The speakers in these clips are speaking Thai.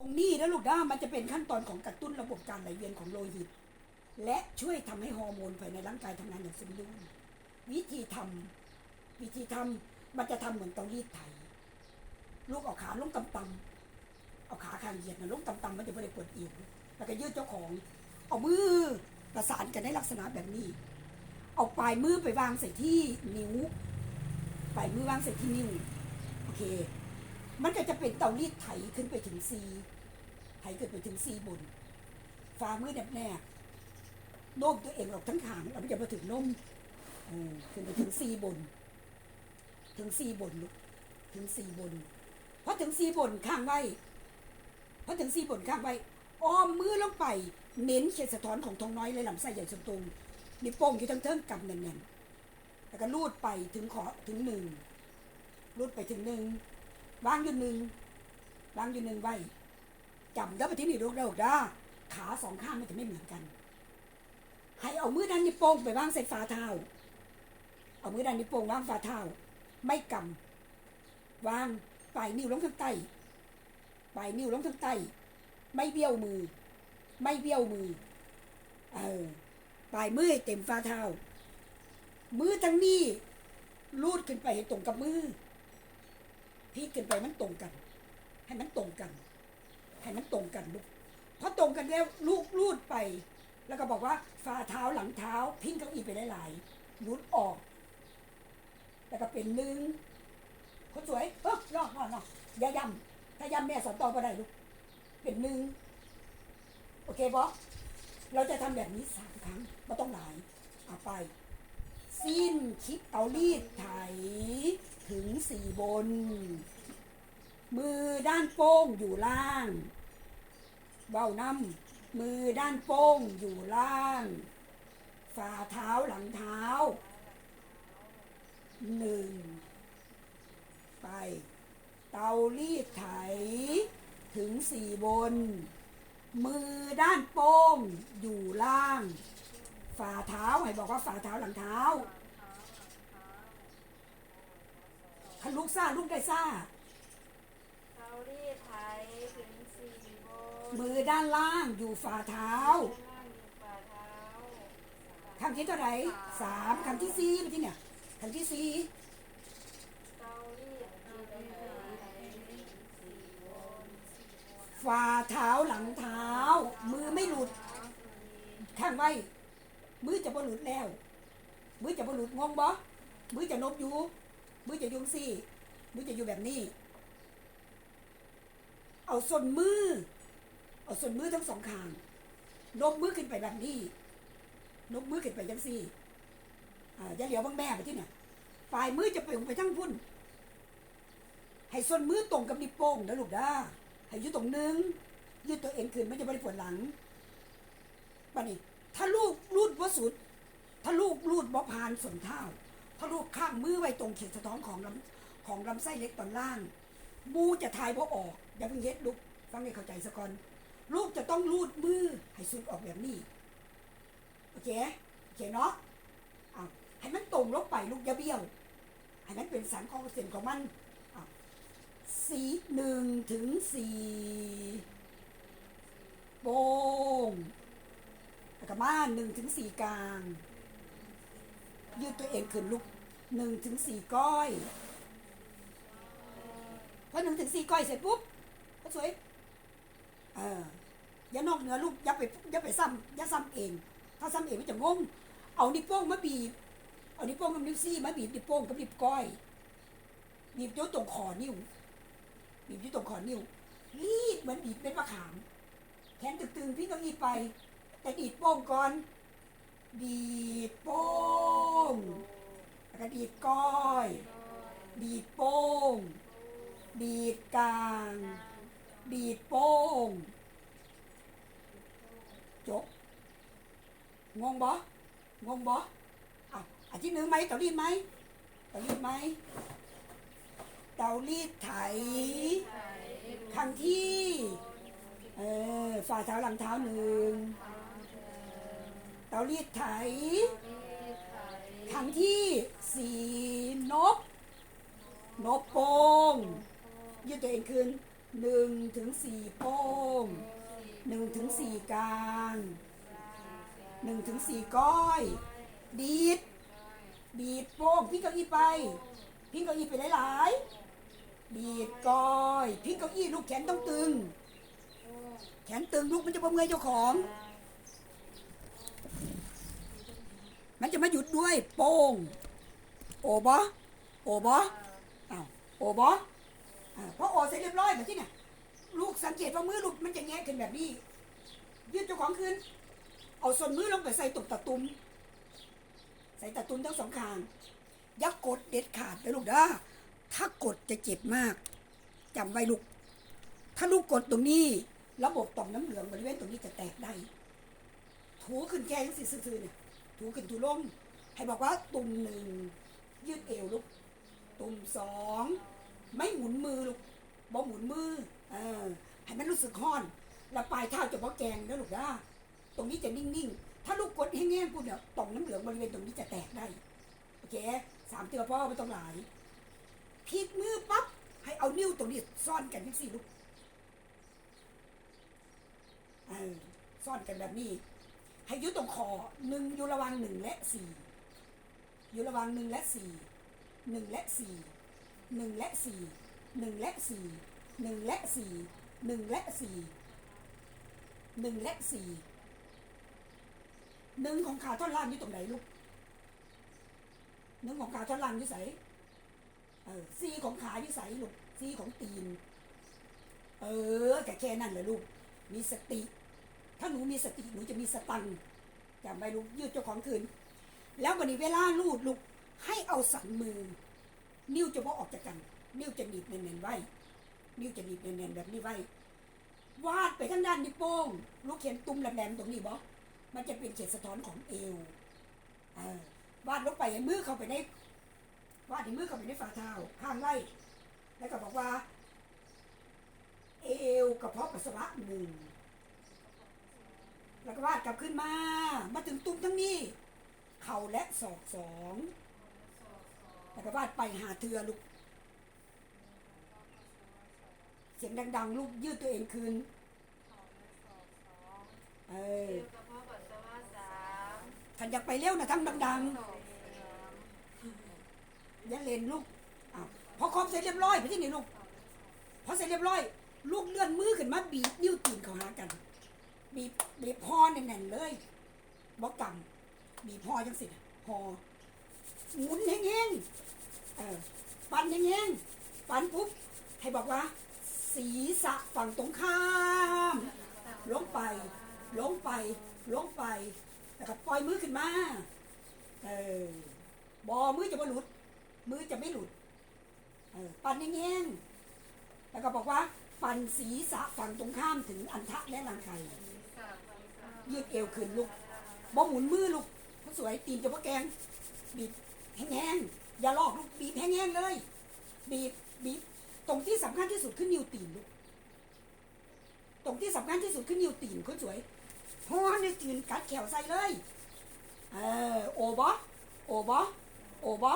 ตรงนี้นะลูกนะมันจะเป็นขั้นตอนของกระตุ้นระบบการไหลเวียนของโลหิต และช่วยทำให้ฮอร์โมนภายในร่างกายทำงานอย่างสมดุลวิธีทำวิธีทำมันจะทำเหมือนเตารีดไถลูกเอาขาลงต่ำๆเอาขาข้างเหยียดนะลงต่ำๆมันจะไม่ได้ปวดเอวแล้วก็ยืดเจ้าของเอามือประสานกันในลักษณะแบบนี้ เอาปลายมือไปวางใส่ที่นิ้วปลายมือวางใส่ที่นิ้วโอเค มันก็จะเป็นเตารีดไถขึ้นไปถึงซีไถขึ้นไปถึงซีบนฝ่ามือแนบแนบโน้มตัวเองออกทั้งขางแล้วมันจะมาถึงนมขึ้นไปถึงซีบน ถึงซีบนลูกถึงซีบนพอถึงซีบนข้างไว้พอถึงซีบนข้างไว้อ้อมมือลงไป เน้นเขตสะท้อนของทองน้อยและลำไส้ใหญ่ส่วนตรงนิ้วโป้งอยู่ทั้งเทิงกำแน่นๆแล้วก็ลูดไปถึงขอถึงหนึ่งลูดไปถึงหนึ่ง วางอยู่หนึ่งวางอยู่หนึ่งไว้จำได้ปที่นี่ลูกเด้อด้าขาสองข้างมันจะไม่เหมือนกัน ให้เอามือด้านนิ้วโป้งไปวางใส่ฝ่าเท้า เอามือด้านนิ้วโป้งวางฝ่าเท้า ไม่กำวางปลายนิ้วลงข้างใต้ปลายนิ้วลงข้างใต้ ไม่เบี้ยวมือ ไม่เบี้ยวมือ เออปลายมือเต็มฝ่าเท้า มือทั้งนี้ลูดขึ้นไปให้ตรงกับมือ พี่ขึ้นไปมันตรงกัน ให้มันตรงกัน ให้มันตรงกันลูกพอตรงกันแล้วลูกลูดไป แล้วก็บอกว่าฝ่าเท้าหลังเท้า พิงเก้าอี้ไปหลายๆลูดออก แล้วก็เป็นหนึ่งคนสวยเออนอกนอกนอกอย่าย้ำถ้าย้ำแม่สอนต่อไปได้ลูกเป็นหนึ่งโอเคบอสเราจะทำแบบนี้สามครั้งไม่ต้องหลายเอาไป สิ้นคิดเตารีดไถ ถึงสี่บน มือด้านโป้งอยู่ล่างเบ้าน้ำมือด้านโป้งอยู่ล่าง ฝ่าเท้าหลังเท้าหนึ่งไป เตารีดไถ ถึงสี่บน มือด้านโป้งอยู่ล่าง ฝ่าเท้าให้บอกว่าฝ่าเท้าหลังเท้า ถ้าลูกซ่าลูกได้ซ่าเทารีดไถถึงสี่โบนมือด้านล่างอยู่ฝ่าเท้า ข้างอยู่ฝ่าเท้าคำที่เท่าไหร่สามคำที่สี่ไปที่เนี่ยคำที่สี่เทารีดไถถึงสี่โบนฝ่าเท้าหลังเท้า มือไม่หลุดเท้าสี่ข้างไว้ มือจะบ่หลุดแล้ว มือจะบ่หลุดงงบ่มือจะนบอยู่ มือจะยุงซี่มือจะอยู่แบบนี้ เอาส่วนมือ เอาส่วนมือทั้งสองข้างนบมือขึ้นไปแบบนี้นบมือขึ้นไปยังซี่อ่าอย่าเหลียวบางแม่ไปที่เนี่ยปลายมือจะไปลงไปทั้งพุ่น ให้ส่วนมือตรงกับนิ้วโป้งนะลูกด้าให้ยู่ตรงนึงยืดตัวเองขึ้นไมันจะไม่ได้ปวดหลังปะนี่ถ้าลูกรูดว่าสุดถ้าลูกรูดบ่พานส่วนเท้า ถ้าลูกข้างมือไว้ตรงเขียนสะท้อนของลำของลำไส้เล็กตอนล่าง มูจะทายบ่ออกอย่าเพิ่งเย็ดลูกฟังให้เข้าใจสะก่อนลูกจะต้องรูดมือให้สุดออกแบบนี้โอเคโอเคเนาะอะให้มันตรงลงไปลูกอย่าเบี้ยวให้มันเป็นสันของเส้นของมันอะสี่หนึ่งถึงสี่โป้งแล้วก็มาหนึ่งถึงสี่กลาง ยืดตัวเองขึ้นลุกหนึ่งถึงสี่ก้อยพอหนึ่งถึงสี่ก้อยเสร็จปุ๊บก็สวยเอออย่านอกเหนือลูกอย่าไปอย่าไปซ้ำอย่าซ้ำเอง ถ้าซ้ำเองมันจะงง เอานิ้วโป้งมาบีบ เอานิ้วโป้งกับนิ้วซี่มาบีบนิ้วโป้งกับนิ้วก้อยบีบอยู่ตรงคอนิ้วบีบอยู่ตรงคอนิ้วรีดเหมือนบีบเป็นมะขาม แขนตึงๆพี่ต้องอีไป แต่ดีดโป้งก่อน ดีดโป้งแล้วก็ดีดก้อย ดีดโป้ง ดีดกลาง ดีดโป้ง จบ งงบ่งงบ่อะอันที่หนึ่งไหมเตารีดไหมเตารีดไหมเตารีดไถไถครั้งที่ เออฝ่าเท้าหลังเท้าหนึ่ง เตารีดไถรีดไถ ครั้งที่สี่นบ นบโปงยืดตัวเองคืนหนึ่งถึงสี่โป้งหนึ่งถึงสี่กลางหนึ่งถึงสี่ก้อยดีดดีดโป้งพี่เก้าอี้ไปพี่เก้าอี้ไปหลายๆดีดก้อยพี่เก้าอี้ลูกแขนต้องตึง แขนตึงลูกมันจะประเมื่อยเจ้าของ มัน จะมาหยุดด้วยโป้งโอบอโอบออ้าวโอบออ่าพอโอเสร็จเรียบร้อยแบบที่เนี่ยลูกสังเกตว่ามือลูกมันจะแงะขึ้นแบบนี้ยืดเจ้าของขึ้น เอาส่วนมือลงไปใส่ตุกตะตุมใส่ตะตุมทั้งสองข้างยักกดเด็ดขาดนะลูกนะถ้ากดจะเจ็บมากจำไว้ลูก ถ้าลูกกดตรงนี้ ระบบต่อมน้ำเหลืองบริเวณตรงนี้จะแตกได้ ถูขึ้นแค่ยังสิซื่อๆเนี่ยถูขึ้นถูลง ให้บอกว่าตุ่มหนึ่งยืดเอวลูกตุ่มสองไม่หมุนมือลูกบ่หมุนมือเออให้มันรู้สึกห้อน แล้วปลายเท้าจะบ่แกงนะลูกนะตรงนี้จะนิ่งๆ ถ้าลูกกดแห้งๆปุ๊บเนี่ยต่อมน้ำเหลืองบริเวณตรงนี้จะแตกได้โอเคสามเตือพ่อไม่ต้องหลายพลิกมือปั๊บให้เอานิ้วตรงนี้ซ่อนกันทั้งสี่ลูกเออซ่อนกันแบบนี้ ให้ยุตรงคอหนึ่งอยู่ระว่างหนึ่งและสี่ อยู่ระหว่างหนึ่งและสี่หนึ่งและสี่หนึ่งและสี่หนึ่งและสี่หนึ่งและสี่หนึ่งและสี่หนึ่งและสี่หนึ่งของขาท่อนล่างอยู่ตรงไหนลูกหนึ่งของขาท่อนล่างอยู่ใสเออสี่ของขาอยู่ใสลูกสี่ของตีน เออแต่แค่นั้นเลยลูก มีสติ ถ้าหนูมีสติหนูจะมีสตังจำไว้ลูกยืดเจ้าของคืน แล้ววันนี้เวลาลูดลูกให้เอาสันมือ นิ้วจะพอออกจากกัน นิ้วจะหนีบแน่นๆไว้ นิ้วจะหนีบแน่นๆแบบนี้ไว้ วาดไปทางด้านนิ้วโป้ง ลูกเขียนตุ้มแหลมๆตรงนี้บอมันจะเป็นเขตสะท้อนของเอวเออวาดลงไปให้มือเข้าไปในวาดให้มือเข้าไปในฝ่าเท้าข้างไว้แล้วก็บอกว่า เอวกระเพาะปัสสาวะหนึ่งแล้วก็วาดกลับขึ้นมา มาถึงตุ้มทั้งนี้ ข่าและศอกสองแล้วก็วาดไปหาเทือลูก เสียงดัง ๆ ลูกยืดตัวเองคืนเออขันอยากไปเร็วนะทั้งดังๆอย่าเล่นลูกอ้าวพอครบเสร็จเรียบร้อยไปที่ไหนลูก พอเสร็จเรียบร้อย ลูกเลื่อนมือขึ้นมาบีบนิ้วตีนเขาหากัน บีบบีบพอแน่นๆเลยบอกกำ บีบพอจังสิพอหมุนแห้งๆเออปั่นแห้งๆปั่นปุ๊บให้บอกว่า ศีรษะฝั่งตรงข้าม ลงไป ลงไป ลงไปแล้วก็ปล่อยมือขึ้นมาเออบอมือจะไม่หลุด มือจะไม่หลุดเออปั่นแห้งๆแล้วก็บอกว่าปันศีรษะฝั่งตรงข้ามถึงอันทะและรังไข่ยืดเอวขึ้นลูกบ่หมุนมือลูกาสวยตีนจะพ่อแกง บีบแห้งๆอย่าลอกลูกบีบแห้งๆเลย บีบบีบตรงที่สำคัญที่สุดคือนิ้วตีนลูกตรงที่สำคัญที่สุดคือนิ้วตีนคนสวยหัวนิ้วตีนกัดแขวใส่เลยเออโอบอโอบอโอบอ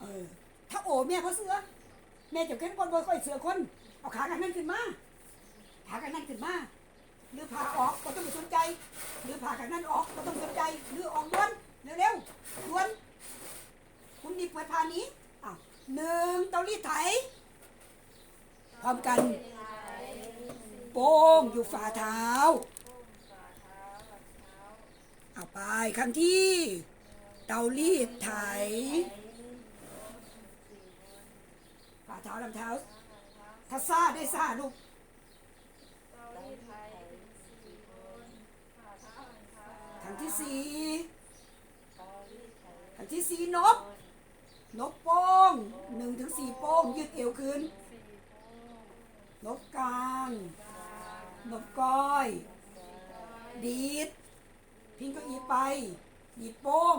เออถ้าโอแม่เพราเสือแม่จะเข้มคนบ่ค่อยเสือคน เอาขากันนั่นขึ้นมาขากันนั่นขึ้นมา หรือผ่าออกก็ต้องสนใจ หรือผ่ากันนั่นออกก็ต้องสนใจ หรือออกด่วนเร็วๆด่วน คุณนี่เปิดผ่านี้อ้าวหนึ่งเตารีดไถพร้อมกัน โป้งอยู่ฝ่าเท้าเอาไปครั้งที่ เตารีดไถฝ่าเท้าลำเท้าถ้าซาได้ซาลูก ครั้งที่ สี่ครั้งที่สี่นก นกโป้งหนึ่งถึงสี่โป้งยืดเอวขึ้น นกกลางนกก้อย ดีด พิงก็อีไปดีดโป้ง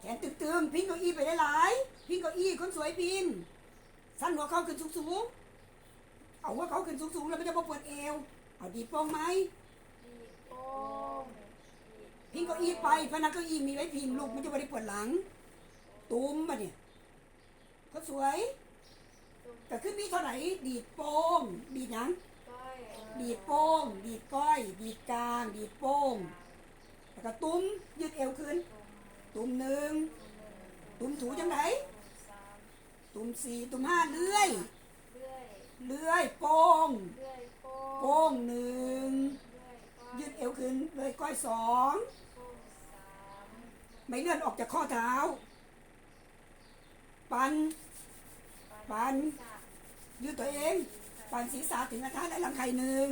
แขนตึงๆพิงเก็อีไปได้หลายๆพิงเก็อีคนสวยพิงสั้นหัวเขาขึ้นสูงๆเอาหัวเขาขึ้นสูงๆแล้วไมันจะมาปวดเอว เอาดีดโป้งไหม พิงเก้าอี้ไปพนักเก้าอี้มีไว้พิงลูกมันจะไม่ได้ปวดหลัง ตุ้มมาเนี่ยเขาสวยตก็คือมีเท่าไหร่ดีดโป้งดีดหยังก้อยดีดโป้งดีดก้อย ดีดกลาง ดีดโป้งแล้วก็ตุ้มยืดเอวขึ้น ตุ้มหนึ่งตุ้มถูจังไหนสามตุ้มสี่ตุ้มห้าเลื่อย เลื่อยเลื่อยโป้งเลื่อยโป้โป้งหนึ่ง เลื่อยก้อย ยืดเอวขึ้น เลยก้อยสองไม่เลื่อนออกจากข้อเท้า ปัน ปันยืดตัวเอง ปันศีรษะถึงกระทะและลังไข่หนึ่ง